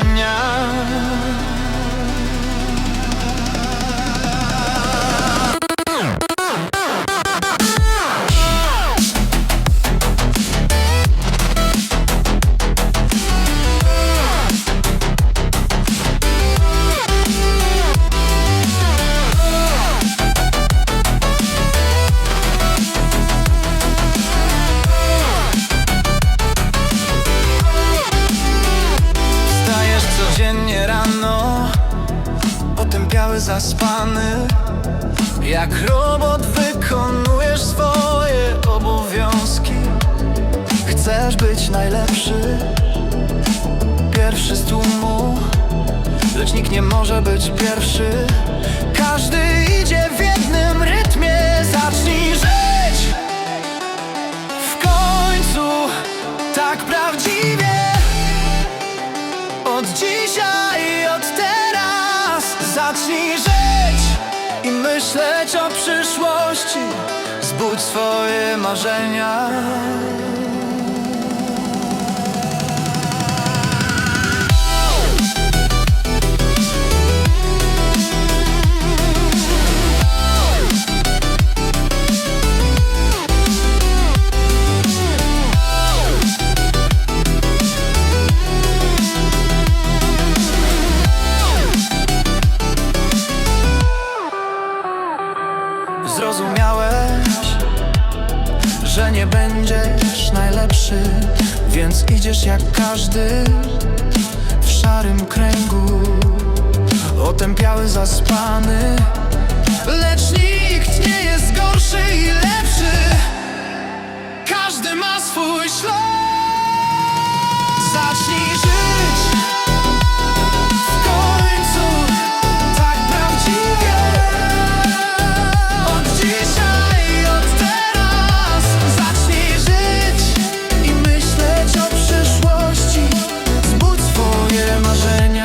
engañar. Zaspany. Jak robot wykonujesz swoje obowiązki. Chcesz być najlepszy. Pierwszy z tłumu. Lecz nikt nie może być pierwszy. Każdy idzie w jednym rytmie. Zacznij żyć. W końcu tak prawdziwie myśleć o przyszłości. Zbudź swoje marzenia Zrozumiałeś, że nie będziesz najlepszy, więc idziesz jak każdy w szarym kręgu. Otępiały, zaspany, lecz nikt nie jest gorszy i lepszy. Każdy ma swój ślad. Zacznij. движение